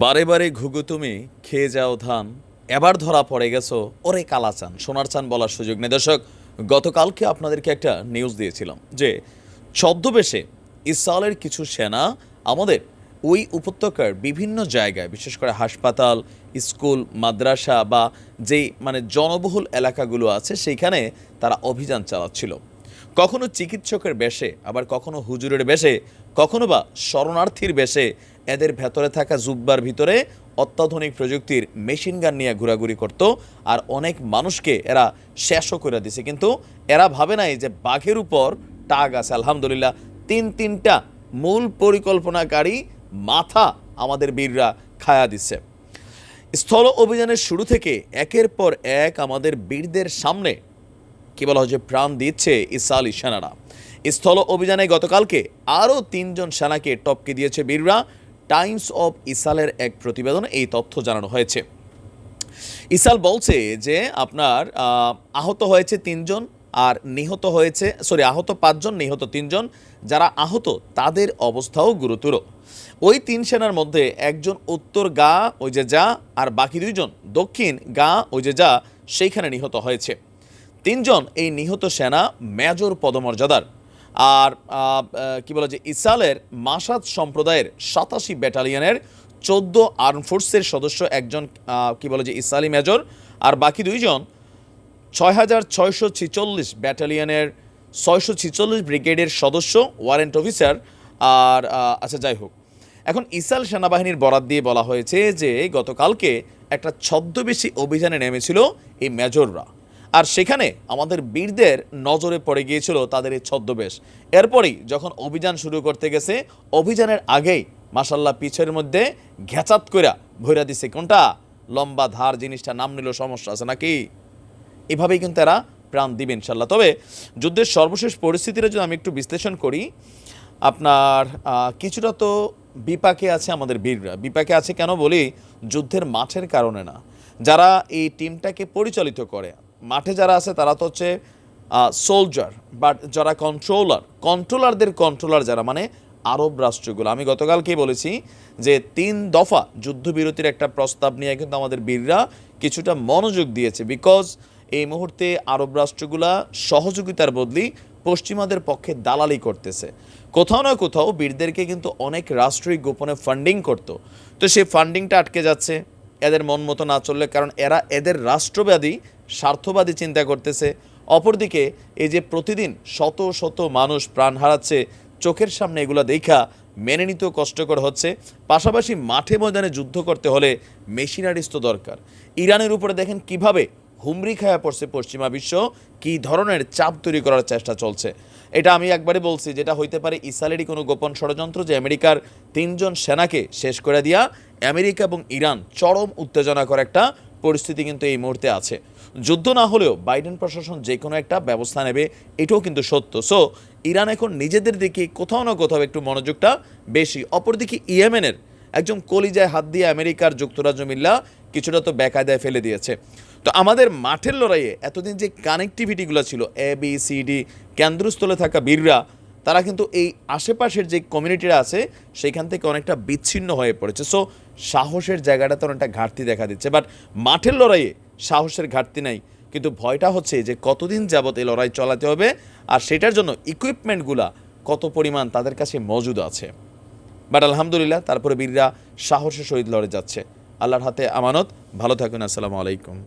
বারে বারে ঘুঘু তুমি, খেয়ে যাও ধান। এবার ধরা পড়ে গেছো, ওরে কালা চান সোনার চান বলার সুযোগ নেই। দর্শক, গতকালকে আপনাদেরকে একটা নিউজ দিয়েছিলাম যে, ছদ্মবেশে ইসরায়েলের কিছু সেনা আমাদের ওই উপত্যকার বিভিন্ন জায়গায়, বিশেষ করে হাসপাতাল, স্কুল, মাদ্রাসা বা যেই মানে জনবহুল এলাকাগুলো আছে, সেইখানে তারা অভিযান চালাচ্ছিল। কখনো চিকিৎসকের বেশে, আবার কখনো হুজুরের বেশে, কখনো বা শরণার্থীর বেশে এদের ভেতরে থাকা জুব্বার ভিতরে অত্যাধুনিক প্রযুক্তির মেশিন গান নিয়ে ঘোরাঘুরি করত আর অনেক মানুষকে এরা শেষও করে দিছে। কিন্তু এরা ভাবে নাই যে বাঘের উপর টাগ আছে। আলহামদুলিল্লাহ, তিন তিনটা মূল পরিকল্পনাকারী মাথা আমাদের বীররা খায়া দিচ্ছে স্থল অভিযানের শুরু থেকে একের পর এক আমাদের বীরদের সামনে কি বলা হচ্ছে প্রাণ দিচ্ছে ইসরায়েলি সেনারা। স্থল অভিযানে গতকালকে আরও তিনজন সেনাকে টপকে দিয়েছে বীররা। টাইমস অফ ইসালের এক প্রতিবেদনে এই তথ্য জানানো হয়েছে। ইসাল বলছে যে আপনার আহত হয়েছে তিনজন আর নিহত হয়েছে, সরি, আহত পাঁচজন, নিহত তিনজন। যারা আহত, তাদের অবস্থাও গুরুতর। ওই তিন সেনার মধ্যে একজন উত্তর গা, ওই যে যা, আর বাকি দুইজন দক্ষিণ গা, ওই যে যা, সেইখানে নিহত হয়েছে। তিনজন এই নিহত সেনা মেজর পদমর্যাদার। আর কি বলে যে ইসালের মাসাদ সম্প্রদায়ের সাতাশি ব্যাটালিয়নের চোদ্দ আর্ম ফোর্সের সদস্য একজন কি বলে যে ইসালি মেজর আর বাকি দুইজন ছয় হাজার ছয়শো ছিচল্লিশ ব্যাটালিয়নের ছয়শো ছিচল্লিশ ব্রিগেডের সদস্য, ওয়ারেন্ট অফিসার আর আচ্ছা যাই হোক। এখন ইসাল সেনাবাহিনীর বরাত দিয়ে বলা হয়েছে যে গতকালকে একটা ছদ্মবেশী অভিযানে নেমেছিল এই মেজররা। আর সেখানে আমাদের বীরদের নজরে পড়ে গিয়েছিল তাদের এই ছদ্মবেশ। এরপরই যখন অভিযান শুরু করতে গেছে, অভিযানের আগেই মাসাল্লাহ পিছের মধ্যে ঘেচাত কইরা ভৈরা দিছে। কোনটা? লম্বা ধার, জিনিসটা নাম নিল সমস্যা আছে নাকি? এভাবেই কিন্তু এরা প্রাণ দিবে ইনশাল্লাহ তবে যুদ্ধের সর্বশেষ পরিস্থিতিটা যদি আমি একটু বিশ্লেষণ করি, আপনার কিছুটা তো বিপাকে আছে আমাদের বীররা। বিপাকে আছে কেন বলি, যুদ্ধের মাঠের কারণে না। যারা এই টিমটাকে পরিচালিত করে মাঠে যারা আছে তারা তো হচ্ছে সোলজার বাট যারা কন্ট্রোলার কন্ট্রোলারদের কন্ট্রোলার যারা মানে আরব রাষ্ট্রগুলো। আমি গতকালকেই বলেছি যে তিন দফা যুদ্ধবিরতির একটা প্রস্তাব নিয়ে কিন্তু আমাদের বীররা কিছুটা মনোযোগ দিয়েছে বিকজ এই মুহূর্তে আরব রাষ্ট্রগুলা সহযোগিতার বদলি পশ্চিমাদের পক্ষে দালালি করতেছে। কোথাও না কোথাও বীরদেরকে কিন্তু অনেক রাষ্ট্রই গোপনে ফান্ডিং করতো। তো সেই ফান্ডিংটা আটকে যাচ্ছে, এদের মন মতো না চললে, কারণ এরা এদের রাষ্ট্রবাদী স্বার্থবাদী চিন্তা করতেছে। অপরদিকে এই যে প্রতিদিন শত শত মানুষ প্রাণ হারাচ্ছে, চোখের সামনে এগুলো দেখা মেনে নিতেও কষ্টকর হচ্ছে। পাশাপাশি মাঠে ময়দানে যুদ্ধ করতে হলে মেশিনারিজ তো দরকার। ইরানের উপরে দেখেন কীভাবে হুমরি খায়া পড়ছে পশ্চিমা বিশ্ব, কী ধরনের চাপ তৈরি করার চেষ্টা চলছে। এটা আমি একবারে বলছি, যেটা হইতে পারে ইসরায়েলেরই কোনো গোপন ষড়যন্ত্র যে আমেরিকার তিনজন সেনাকে শেষ করে দিয়া আমেরিকা এবং ইরান চরম উত্তেজনা করে একটা পরিস্থিতি কিন্তু এই মুহূর্তে আছে। যুদ্ধ না হলেও বাইডেন প্রশাসন যে কোনো একটা ব্যবস্থা নেবে, এটাও কিন্তু সত্য। সো ইরান এখন নিজেদের দিকে কোথাও না কোথাও একটু মনোযোগটা বেশি। অপরদিকে ইয়েমেনের একজন কলিজায় হাত দিয়ে আমেরিকার যুক্তরাজ্য মিল্লা কিছুটা তো বেকায়দায় ফেলে দিয়েছে। তো আমাদের মাঠের লড়াইয়ে এতদিন যে কানেক্টিভিটিগুলো ছিল এ বি সি ডি কেন্দ্রস্থলে থাকা বীররা তারা কিন্তু এই আশেপাশের যে কমিউনিটিরা আছে সেইখান থেকে অনেকটা বিচ্ছিন্ন হয়ে পড়েছে। সো সাহসের জায়গাটাতে অনেকটা ঘাটতি দেখা দিচ্ছে। বাট মাঠের লড়াইয়ে সাহসের ঘাটতি নাই। কিন্তু ভয়টা হচ্ছে যে কতদিন যাবত এই লড়াই চলাতে হবে আর সেটার জন্য ইকুইপমেন্টগুলা কত পরিমাণ তাদের কাছে মজুদ আছে। বাট আলহামদুলিল্লাহ, তারপরে বীররা সাহসের সহিত লড়ে যাচ্ছে। আল্লাহর হাতে আমানত। ভালো থাকুন। আসসালামু আলাইকুম।